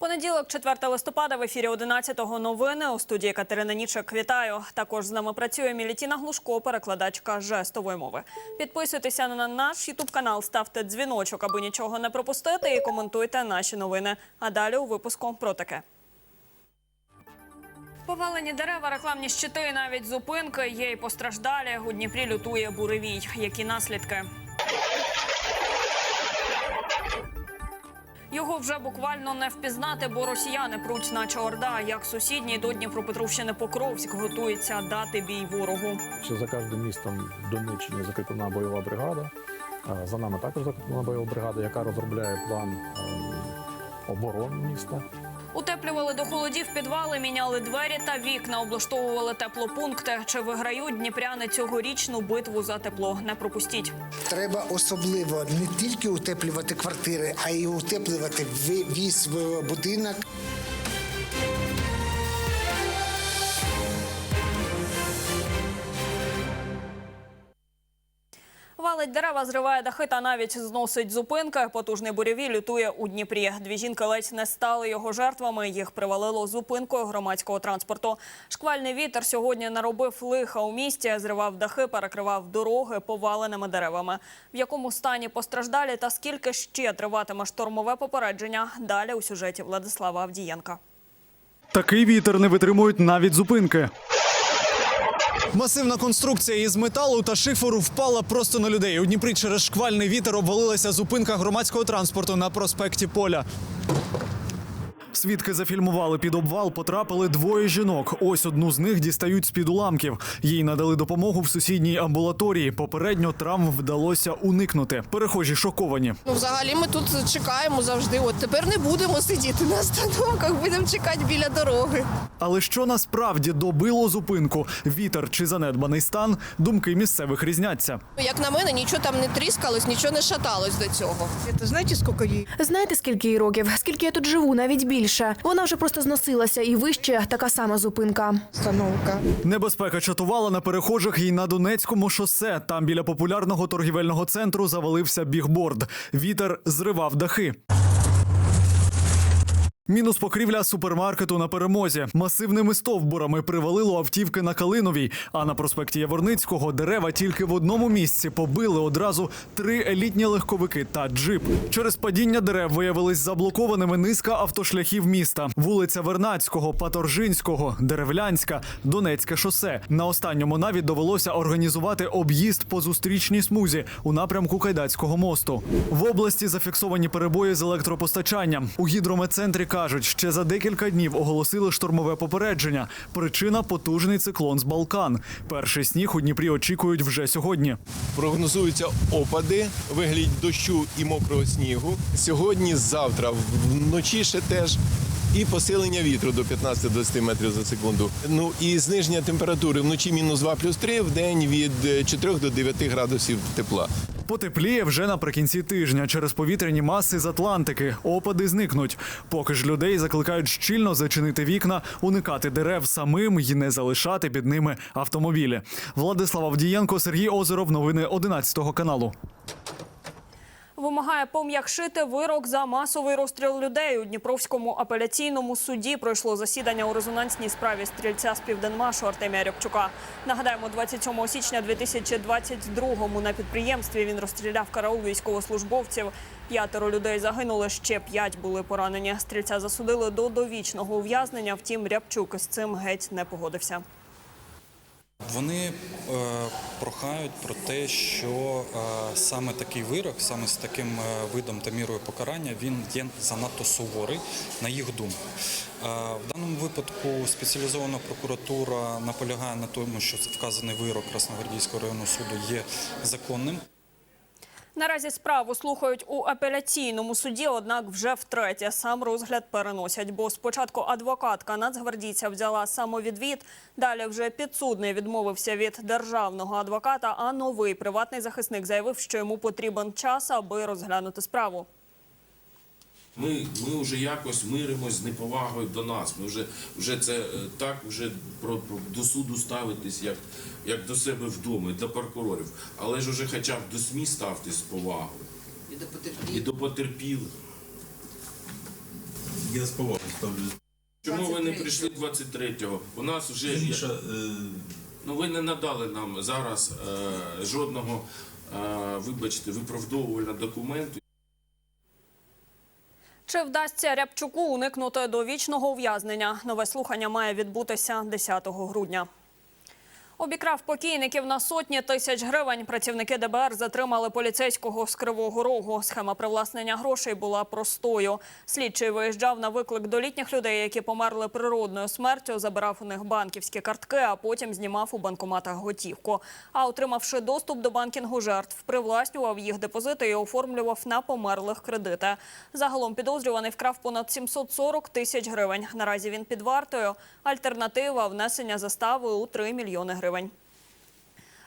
Понеділок, 4 листопада, в ефірі 11-го новини у студії Катерина Нічик. Вітаю. Також з нами працює Мілітіна Глушко, перекладачка жестової мови. Підписуйтеся на наш ютуб канал, ставте дзвіночок, аби нічого не пропустити, і коментуйте наші новини. А далі у випуску про таке. Повалені дерева, рекламні щити, і навіть зупинки є й постраждалі. У Дніпрі лютує буревій. Які наслідки? Його вже буквально не впізнати, бо росіяни пруть, наче орда, як сусідній до Дніпропетровщини Покровськ готується дати бій ворогу. Що за кожним містом Донеччини закріплена бойова бригада. За нами також закріплена бойова бригада, яка розробляє план е, оборони міста. Утеплювали до холодів підвали, міняли двері та вікна, облаштовували теплопункти. Чи виграють дніпряни цьогорічну битву за тепло? Не пропустіть. Треба особливо не тільки утеплювати квартири, а й утеплювати весь будинок. Валить дерева, зриває дахи та навіть зносить зупинки. Потужний буревій лютує у Дніпрі. Дві жінки ледь не стали його жертвами. Їх привалило зупинкою громадського транспорту. Шквальний вітер сьогодні наробив лиха у місті, зривав дахи, перекривав дороги поваленими деревами. В якому стані постраждалі та скільки ще триватиме штормове попередження? Далі у сюжеті Владислава Авдієнка. Такий вітер не витримують навіть зупинки. Масивна конструкція із металу та шиферу впала просто на людей. У Дніпрі через шквальний вітер обвалилася зупинка громадського транспорту на проспекті Поля. Свідки зафільмували під обвал, потрапили двоє жінок. Ось одну з них дістають з-під уламків. Їй надали допомогу в сусідній амбулаторії. Попередньо травм вдалося уникнути. Перехожі шоковані. Ну, взагалі ми тут чекаємо завжди. От тепер не будемо сидіти на остановках, будемо чекати біля дороги. Але що насправді добило зупинку? Вітер чи занедбаний стан? Думки місцевих різняться. Як на мене, нічого там не тріскалось, нічого не шаталось до цього. Это знаете, сколько ей? Знаєте, скільки їй років? Скільки я тут живу, навіть більше. Вона вже просто зносилася і вище така сама зупинка. Остановка. Небезпека чатувала на перехожих і на Донецькому шосе. Там біля популярного торгівельного центру завалився бігборд. Вітер зривав дахи. Мінус покрівля супермаркету на перемозі. Масивними стовбурами привалило автівки на Калиновій. А на проспекті Яворницького дерева тільки в одному місці побили одразу три елітні легковики та джип. Через падіння дерев виявились заблокованими низка автошляхів міста: вулиця Вернацького, Паторжинського, Деревлянська, Донецьке шосе. На останньому навіть довелося організувати об'їзд по зустрічній смузі у напрямку Кайдацького мосту. В області зафіксовані перебої з електропостачанням. У гідрометцентрі кажуть, ще за декілька днів оголосили штормове попередження. Причина потужний циклон з Балкан. Перший сніг у Дніпрі очікують вже сьогодні. Прогнозуються опади, вигляд дощу і мокрого снігу. Сьогодні, завтра, вночі ще теж. І посилення вітру до 15-20 метрів за секунду. Ну і зниження температури вночі мінус 2 плюс 3, в день від е, 4 до 9 градусів тепла. Потепліє вже наприкінці тижня через повітряні маси з Атлантики. Опади зникнуть. Поки ж людей закликають щільно зачинити вікна, уникати дерев самим і не залишати під ними автомобілі. Владислав Авдієнко, Сергій Озеров. Новини 11 каналу. Вимагає пом'якшити вирок за масовий розстріл людей у Дніпровському апеляційному суді. Пройшло засідання у резонансній справі стрільця з південмашу Артемія Рябчука. Нагадаємо, 27 січня 2022-му на підприємстві він розстріляв караул військовослужбовців. П'ятеро людей загинули, ще п'ять були поранені. Стрільця засудили до довічного ув'язнення. Втім, Рябчук із цим геть не погодився. Вони е, прохають про те, що е, саме такий вирок, саме з таким е, видом та мірою покарання, він є занадто суворий, на їх думку. В даному випадку спеціалізована прокуратура наполягає на тому, що вказаний вирок Красногвардійського районного суду є законним. Наразі справу слухають у апеляційному суді, однак вже втретє сам розгляд переносять. Бо спочатку адвокатка нацгвардійця взяла самовідвід, далі вже підсудний відмовився від державного адвоката. А новий приватний захисник заявив, що йому потрібен час, аби розглянути справу. Ми, ми вже якось миримось з неповагою до нас. Ми вже, вже це е, так вже про, про, до суду ставитись як, як до себе вдома, і до прокурорів. Але ж уже хоча б до СМІ ставтесь з повагою. І до потерпілих. Я з повагою ставлюсь. Чому ви не прийшли 23-го? У нас вже Інша, е, ну ви не надали нам зараз е, жодного, е, вибачте, виправдовувального документу. Чи вдасться Рябчуку уникнути довічного ув'язнення? Нове слухання має відбутися 10 грудня. Обікрав покійників на сотні тисяч гривень. Працівники ДБР затримали поліцейського з Кривого Рогу. Схема привласнення грошей була простою. Слідчий виїжджав на виклик до літніх людей, які померли природною смертю, забирав у них банківські картки, а потім знімав у банкоматах готівку. А отримавши доступ до банкінгу жертв, привласнював їх депозити і оформлював на померлих кредити. Загалом підозрюваний вкрав понад 740 тисяч гривень. Наразі він під вартою. Альтернатива – внесення застави у 3 мільйони гривень.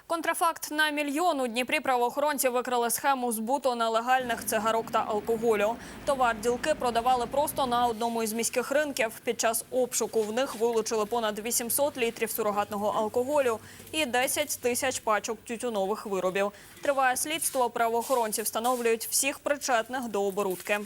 Контрафакт на мільйон у Дніпрі правоохоронці викрили схему збуту нелегальних цигарок та алкоголю. Товар ділки продавали просто на одному із міських ринків. Під час обшуку в них вилучили понад 800 літрів сурогатного алкоголю і 10 тисяч пачок тютюнових виробів. Триває слідство. Правоохоронці встановлюють всіх причетних до оборудки.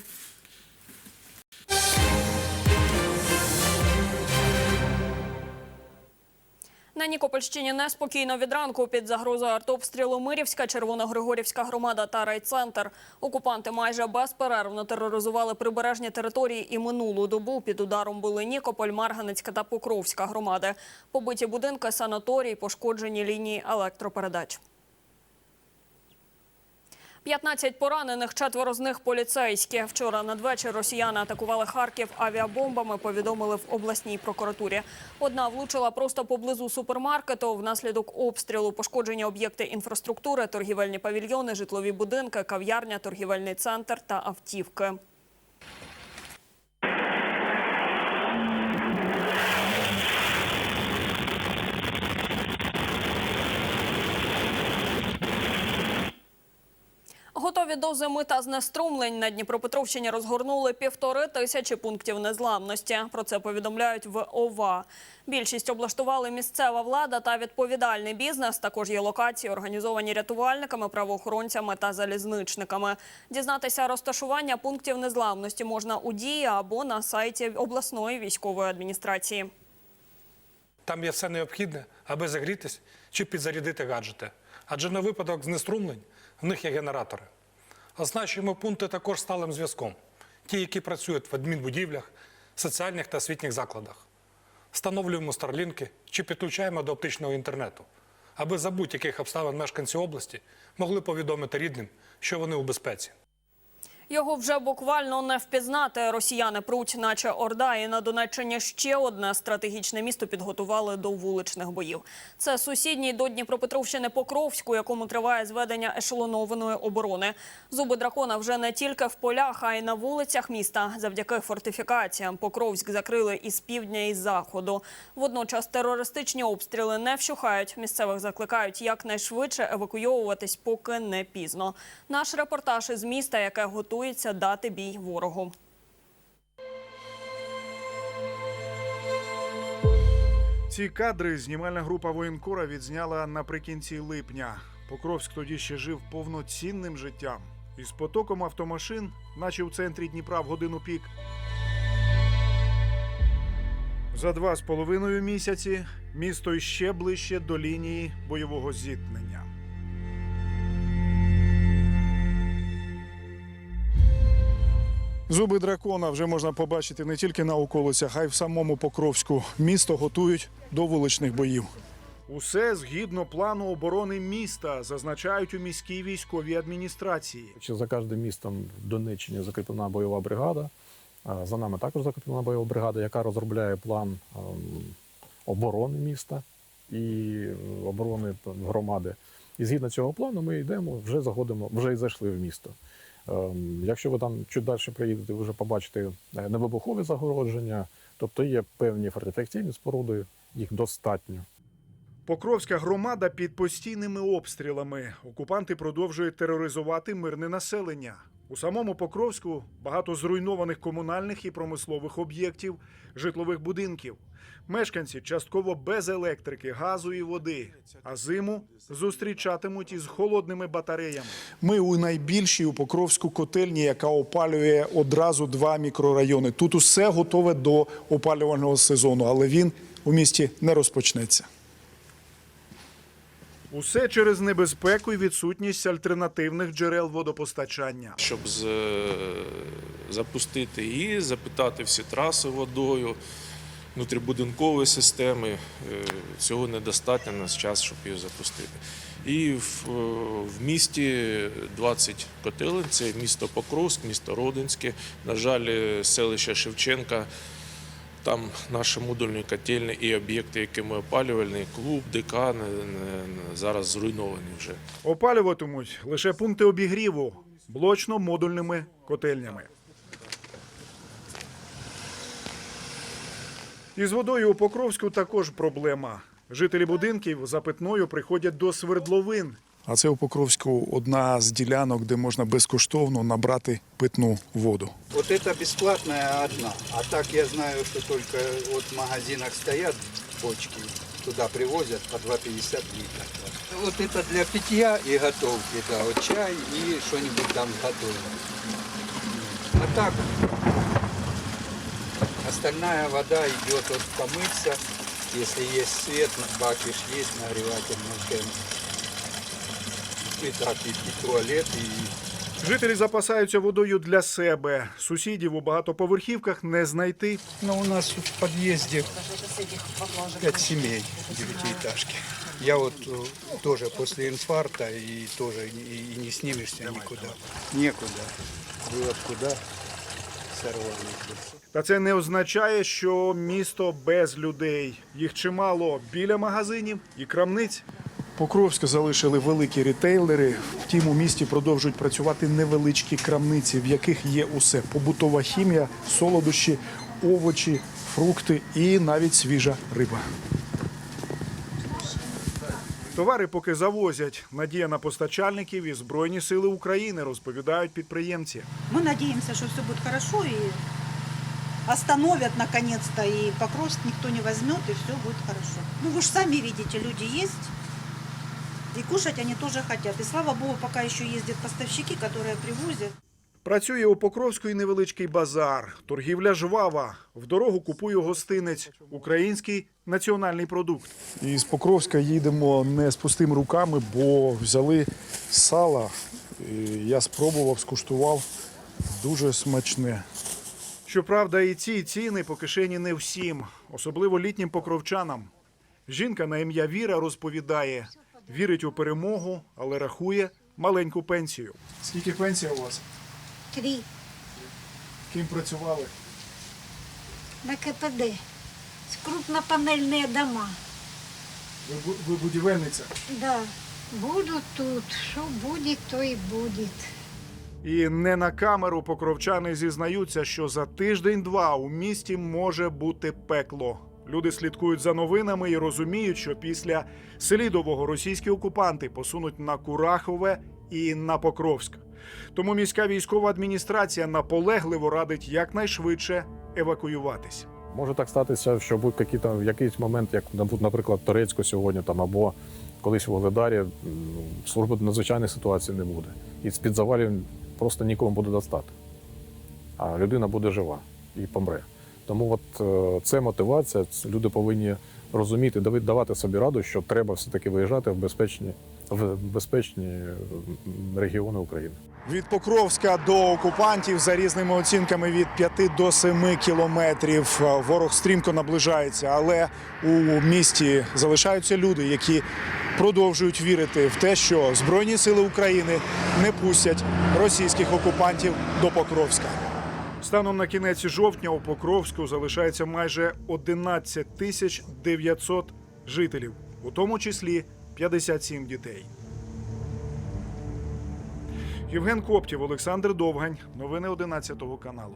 На Нікопольщині неспокійно від ранку під загрозою артобстрілу Мирівська, Червоногригорівська громада та райцентр. Окупанти майже безперервно тероризували прибережні території і минулу добу під ударом були Нікополь, Марганецька та Покровська громади. Побиті будинки, санаторій, пошкоджені лінії електропередач. 15 поранених, четверо з них поліцейські. Вчора надвечір росіяни атакували Харків авіабомбами, повідомили в обласній прокуратурі. Одна влучила просто поблизу супермаркету. Внаслідок обстрілу пошкоджені об'єкти інфраструктури, торгівельні павільйони, житлові будинки, кав'ярня, торгівельний центр та автівки. Готові до зими та знеструмлень на Дніпропетровщині розгорнули півтори тисячі пунктів незламності. Про це повідомляють в ОВА. Більшість облаштували місцева влада та відповідальний бізнес. Також є локації, організовані рятувальниками, правоохоронцями та залізничниками. Дізнатися розташування пунктів незламності можна у дії або на сайті обласної військової адміністрації. Там є все необхідне, аби загрітись чи підзарядити гаджети. Адже на випадок знеструмлень в них є генератори. Оснащуємо пункти також сталим зв'язком. Ті, які працюють в адмінбудівлях, соціальних та освітніх закладах. Встановлюємо старлінки чи підключаємо до оптичного інтернету, аби за будь-яких обставин мешканці області могли повідомити рідним, що вони у безпеці. Його вже буквально не впізнати. Росіяни пруть, наче Орда, і на Донеччині ще одне стратегічне місто підготували до вуличних боїв. Це сусідній до Дніпропетровщини Покровську, якому триває зведення ешелонованої оборони. Зуби дракона вже не тільки в полях, а й на вулицях міста. Завдяки фортифікаціям Покровськ закрили із півдня і заходу. Водночас терористичні обстріли не вщухають. Місцевих закликають якнайшвидше евакуйовуватись, поки не пізно. Наш репортаж із міста, яке готується дати бій ворогу. Ці кадри знімальна група воєнкора відзняла наприкінці липня. Покровськ тоді ще жив повноцінним життям. Із потоком автомашин, наче в центрі Дніпра в годину пік. За два з половиною місяці місто іще ближче до лінії бойового зіткнення. Зуби дракона вже можна побачити не тільки на околицях, а й в самому Покровську. Місто готують до вуличних боїв. Усе згідно плану оборони міста, зазначають у міській військовій адміністрації. Чи за кожним містом в Донеччині закріплена бойова бригада. За нами також закріплена бойова бригада, яка розробляє план ем, оборони міста і е, оборони громади. І згідно цього плану ми йдемо, вже заходимо, вже і зайшли в місто. Ем, Якщо ви там чуть далі приїдете, ви вже побачите е, невибухові загородження, тобто є певні фортифікаційні споруди, їх достатньо. Покровська громада під постійними обстрілами. Окупанти продовжують тероризувати мирне населення. У самому Покровську багато зруйнованих комунальних і промислових об'єктів, житлових будинків. Мешканці частково без електрики, газу і води, а зиму зустрічатимуть із холодними батареями. Ми у найбільшій у Покровську котельні, яка опалює одразу два мікрорайони. Тут усе готове до опалювального сезону, але він у місті не розпочнеться. Усе через небезпеку і відсутність альтернативних джерел водопостачання. щоб з, запустити її, запитати всі траси водою, внутрібудинкової системи. Е, Цього недостатньо на час, щоб її запустити. І в, е, в місті 20 котелень, це місто Покровськ, місто Родинське, на жаль, е, селище Шевченка. Там наші модульні котельні і об'єкти, які ми опалювальні, клуб, ДК, не- не- зараз зруйновані вже. Опалюватимуть лише пункти обігріву блочно-модульними котельнями. Із водою у Покровську також проблема. Жителі будинків за питною приходять до свердловин. А це у Покровську одна з ділянок, де можна безкоштовно набрати питну воду. Вот это бесплатная одна. А так я знаю, что только вот в магазинах стоят бочки, туда привозят по 2,50 литров. Вот это для питья и готовки, да, вот чай и что-нибудь там готовим. А так остальная вода идет вот помыться, если есть свет, бакиш есть нагревательный фен. И так и, и туалет, и Жителі запасаються водою для себе. Сусідів у багатоповерхівках не знайти. Ну, у нас тут в подъезде пять семей девятиэтажки. Я вот э, тоже после инфаркта и тоже и, и не снимешься никуда. Некуда. Было б куда сорвали. Та це не означає, що місто без людей. Їх чимало біля магазинів і крамниць. Покровська залишили великі рітейлери. Втім, у місті продовжують працювати невеличкі крамниці, в яких є усе: побутова хімія, солодощі, овочі, фрукти і навіть свіжа риба. Товари поки завозять. Надія на постачальників і Збройні сили України, розповідають підприємці. Мы надеемся, что все будет хорошо и остановят наконец-то, и никто не возьмет, и все будет хорошо. Ну вы же сами видите, люди есть, и кушать они тоже хотят. И слава богу, пока еще ездят поставщики, которые привозят. Працює у Покровську і невеличкий базар. Торгівля жвава. В дорогу купує гостинець. Український національний продукт. І з Покровська їдемо не з пустими руками, бо взяли сала. І Я спробував, скуштував. Дуже смачне. Щоправда, і ці ціни по кишені не всім, особливо літнім покровчанам. Жінка на ім'я Віра розповідає, вірить у перемогу, але рахує маленьку пенсію. Скільки пенсія у вас? Три Ким працювали? на КПД. Крупнопанельные дома. Ви, ви будівельниця. Да, буду тут. Что будет, то и будет. І не на камеру покровчани зізнаються, що за тиждень-два у місті може бути пекло. Люди слідкують за новинами і розуміють, що після Селідового російські окупанти посунуть на Курахове і на Покровськ. Тому міська військова адміністрація наполегливо радить якнайшвидше евакуюватись. Може так статися, що будь які там в якийсь момент, як наприклад, Торецьку сьогодні там або колись в Вугледарі, м, служби надзвичайної ситуації не буде. І з-під завалів просто нікому буде достати. А людина буде жива і помре. Тому от е, це мотивація. Люди повинні розуміти, давати собі раду, що треба все-таки виїжджати в безпечні, в безпечні регіони України. Від Покровська до окупантів за різними оцінками від 5 до 7 кілометрів. Ворог стрімко наближається, але у місті залишаються люди, які продовжують вірити в те, що Збройні сили України не пустять російських окупантів до Покровська. Станом на кінець жовтня у Покровську залишається майже 11 тисяч 900 жителів, у тому числі 57 дітей. Євген Коптів, Олександр Довгань. Новини 11 каналу.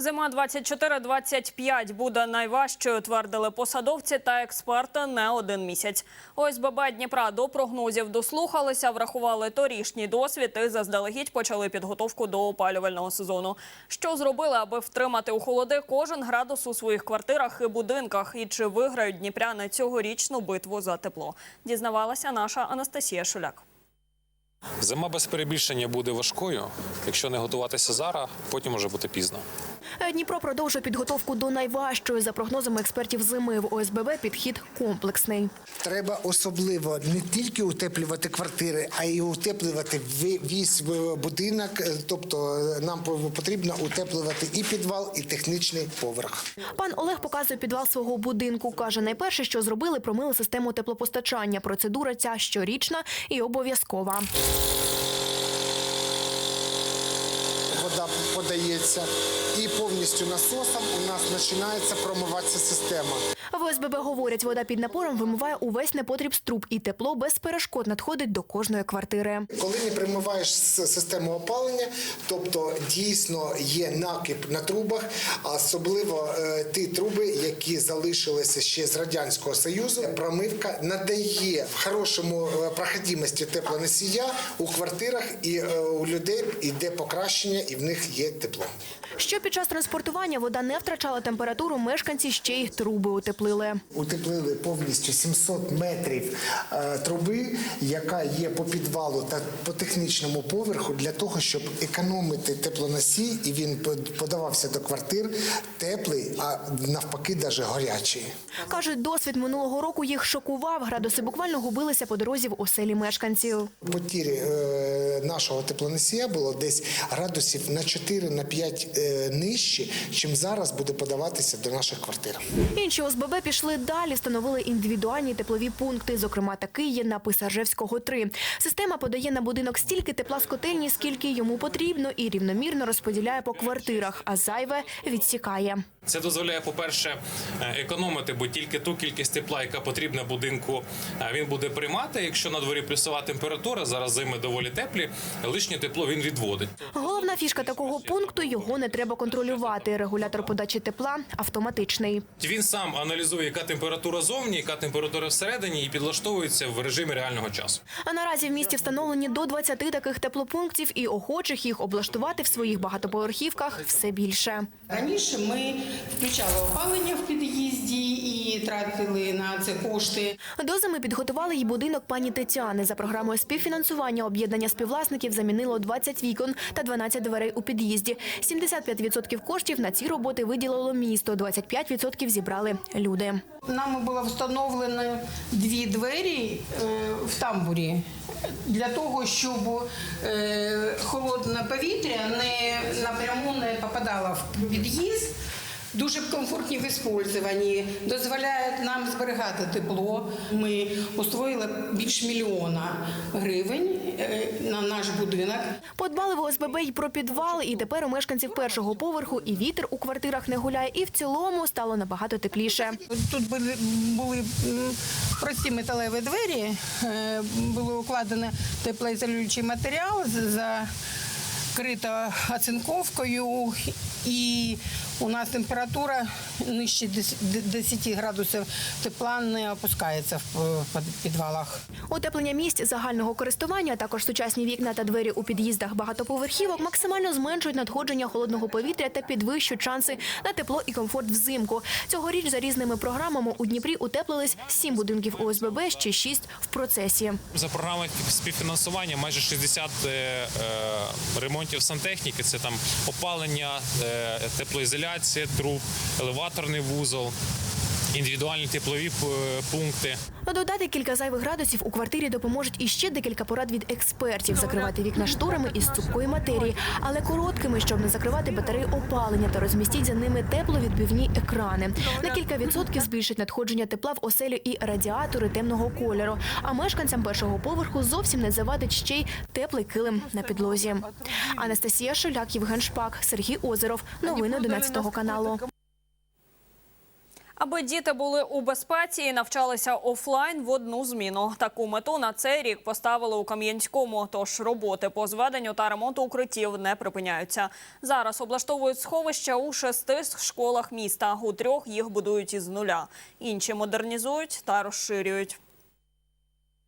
Зима 24-25 буде найважчою, твердили посадовці та експерти не один місяць. ОСББ Дніпра до прогнозів дослухалися, врахували торішній досвід і заздалегідь почали підготовку до опалювального сезону. Що зробили, аби втримати у холоди кожен градус у своїх квартирах і будинках? І чи виграють дніпряни цьогорічну битву за тепло? Дізнавалася наша Анастасія Шуляк. Зима без перебільшення буде важкою. Якщо не готуватися зараз, потім може бути пізно. Дніпро продовжує підготовку до найважчої за прогнозами експертів зими. В ОСББ підхід комплексний. Треба особливо не тільки утеплювати квартири, а й утеплювати весь е, будинок. Е, Тобто е, нам потрібно утеплювати і підвал, і технічний поверх. Пан Олег показує підвал свого будинку. Каже, найперше, що зробили, промили систему теплопостачання. Процедура ця щорічна і обов'язкова. Вода подається і повністю насосом у нас починається промиватися система. В ОСББ говорять, вода під напором вимиває увесь непотріб з труб, і тепло без перешкод надходить до кожної квартири. Коли не примиваєш систему опалення, тобто дійсно є накип на трубах, особливо е, ті труби, які залишилися ще з радянського союзу, промивка надає в хорошому е, проходимості теплоносія у квартирах, і е, у людей йде покращення, і в них є тепло. Що під час транспортування вода не втрачала температуру, мешканці ще й труби утеплили. Утеплили повністю 700 метрів е, труби, яка є по підвалу та по технічному поверху, для того, щоб економити теплоносій, і він подавався до квартир теплий, а навпаки, навіть гарячий. Кажуть, досвід минулого року їх шокував. Градуси буквально губилися по дорозі в оселі мешканців. Потірі е, нашого теплоносія було десь градусів на 4 на 5 е, нижче, чим зараз буде подаватися до наших квартир. Інші ОСББ пішли далі, встановили індивідуальні теплові пункти. Зокрема, такий є на Писаржевського 3. Система подає на будинок стільки тепла з котельні, скільки йому потрібно, і рівномірно розподіляє по квартирах, а зайве відсікає. Це дозволяє, по-перше, е, економити, бо тільки ту кількість тепла, яка потрібна будинку, е, він буде приймати. Якщо на дворі плюсова температура, зараз зими доволі теплі, лишнє тепло він відводить. Головна фішка такого пункту його не треба контролювати. Регулятор подачі тепла автоматичний. Він сам аналізує, яка температура зовні, яка температура всередині, і підлаштовується в режимі реального часу. А наразі в місті встановлені до 20 таких теплопунктів, і охочих їх облаштувати в своїх багатоповерхівках все більше. Раніше ми включали опалення в під'їзді і тратили на це кошти. До зими підготували й будинок пані Тетяни. За програмою співфінансування об'єднання співвласників замінило 20 вікон та 12 дверей у під'їзді. 75% коштів на ці роботи виділило місто, 25% зібрали люди. Нами було встановлено дві двері е, в тамбурі для того, щоб е, холодне повітря не напряму не попадало в під'їзд. Дуже комфортні в використанні, дозволяють нам зберігати тепло. Ми освоїли більш мільйона гривень е, на наш будинок. Подбали в ОСББ й про підвал, і тепер у мешканців першого поверху і вітер у квартирах не гуляє, і в цілому стало набагато тепліше. Тут були, були прості металеві двері, е, було укладено теплоізолюючий матеріал, з- закрито оцинковкою, і у нас температура нижче 10 градусів тепла не опускається в підвалах. Утеплення місць загального користування, а також сучасні вікна та двері у під'їздах багатоповерхівок максимально зменшують надходження холодного повітря та підвищують шанси на тепло і комфорт взимку. Цьогоріч за різними програмами у Дніпрі утеплились сім будинків ОСББ, ще шість в процесі. За програмою співфінансування майже 60 е, е, ремонтів сантехніки. Це там опалення, е, теплоізоляція труб, елеваторний вузол, індивідуальні теплові пункти. Додати кілька зайвих градусів у квартирі допоможуть іще декілька порад від експертів. Закривати вікна шторами із цупкої матерії, але короткими, щоб не закривати батареї опалення та розмістіть за ними тепловідбивні екрани. На кілька відсотків збільшить надходження тепла в оселю і радіатори темного кольору. А мешканцям першого поверху зовсім не завадить ще й теплий килим на підлозі. Анастасія Шуляк, Євген Шпак, Сергій Озеров. Новини 11 каналу. Аби діти були у безпеці і навчалися офлайн в одну зміну. Таку мету на цей рік поставили у Кам'янському. Тож роботи по зведенню та ремонту укриттів не припиняються. Зараз облаштовують сховища у шести школах міста. У трьох їх будують із нуля. Інші модернізують та розширюють.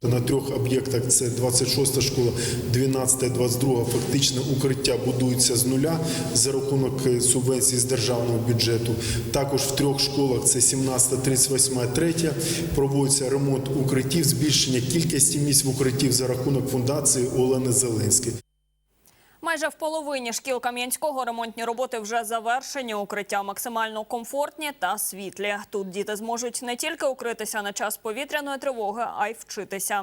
На трьох об'єктах це 26 школа, 12, 22 фактично укриття будуються з нуля за рахунок е, субвенцій з державного бюджету. Також в трьох школах це 17, 38, 3 проводиться ремонт укриттів, збільшення кількості місць в укриттів за рахунок фундації Олени Зеленської. Майже в половині шкіл Кам'янського ремонтні роботи вже завершені. Укриття максимально комфортні та світлі. Тут діти зможуть не тільки укритися на час повітряної тривоги, а й вчитися.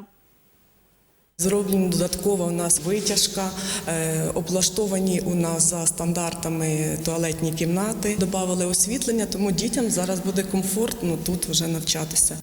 Зроблена додаткова у нас витяжка, е, облаштовані у нас за стандартами туалетні кімнати. Добавили освітлення, тому дітям зараз буде комфортно тут вже навчатися.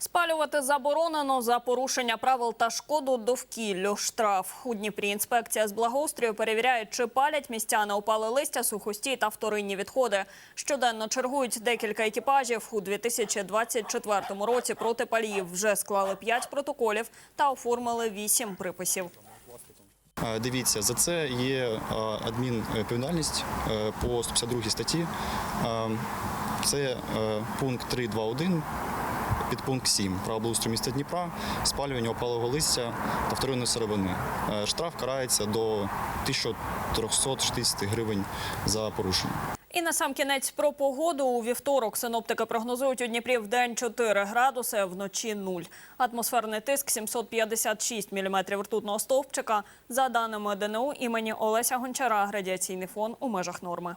Спалювати заборонено за порушення правил та шкоду довкіллю. Штраф у Дніпрі. Інспекція з благоустрою перевіряє, чи палять містяни опали листя, сухості та вторинні відходи. Щоденно чергують декілька екіпажів. У 2024 році проти паліїв вже склали 5 протоколів та оформили 8 приписів. Дивіться, за це є адмінвідповідальність е, по 152 статті. Це е, пункт 3.2.1, підпункт 7 правил благоустрою міста Дніпра, спалювання опалого листя та вторинної сировини. Е, Штраф карається до 1360 гривень за порушення. І на сам кінець про погоду. У вівторок синоптики прогнозують у Дніпрі в день 4 градуси, вночі 0. Атмосферний тиск 756 міліметрів ртутного стовпчика. За даними ДНУ імені Олеся Гончара, радіаційний фон у межах норми.